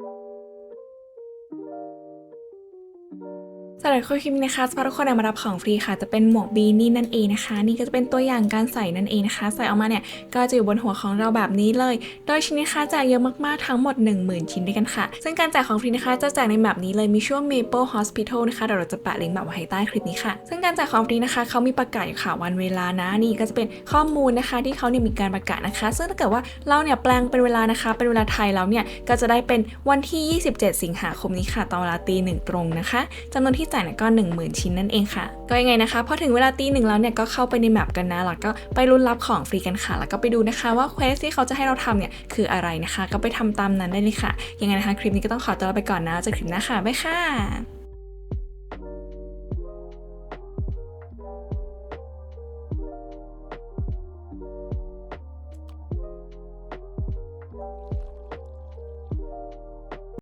thank you สำหรับคลิปนี้นะคะสปาทุกคนมารับของฟรีค่ะ จะเป็นหมวกบีนี่นั่นเองนะคะ นี่ก็จะเป็นตัวอย่างการใส่นั่นเองนะคะ ใส่ออกมาเนี่ยก็จะอยู่บนหัวของเราแบบนี้เลย โดยชิ้นนะคะแจกเยอะมากๆทั้งหมด 10,000 ชิ้นด้วยกันค่ะ ซึ่งการแจกของฟรีนะคะจะแจกในแบบนี้เลยมีช่วง Maple Hospital นะคะเดี๋ยวเราจะแปะลิงก์แบบไว้ใต้คลิปนี้ค่ะ ซึ่งการแจกของฟรีนะคะเขามีประกาศอยู่ค่ะวันเวลานะนี่ก็จะเป็นข้อมูลนะคะ ที่เขาเนี่ยมีการประกาศนะคะ ซึ่งถ้าเกิดว่าเราเนี่ยแปลงเป็นเวลานะคะ เป็นเวลาไทยแล้วเนี่ยก็จะได้เป็นวันที่ 27 สิงหาคมนี้ค่ะตอนเวลาตีหนึ่งตรงนะคะจำนวนที่จ่ายเนี่ยก็ 10,000 ชิ้นนั่นเองค่ะ ก็ยังไงนะคะ พอถึงเวลาตีหนึ่งแล้วเนี่ยก็เข้าไปในแมปกันนะแล้วก็ไปรุ้นรับของฟรีกันค่ะ แล้วก็ไปดูนะคะว่าเควสที่เขาจะให้เราทำเนี่ยคืออะไรนะคะ ก็ไปทำตามนั้นได้เลยค่ะ ยังไงนะคะคลิปนี้ก็ต้องขอตัวไปก่อนนะเจอกันคลิปหน้าค่ะบ๊ายค่ะ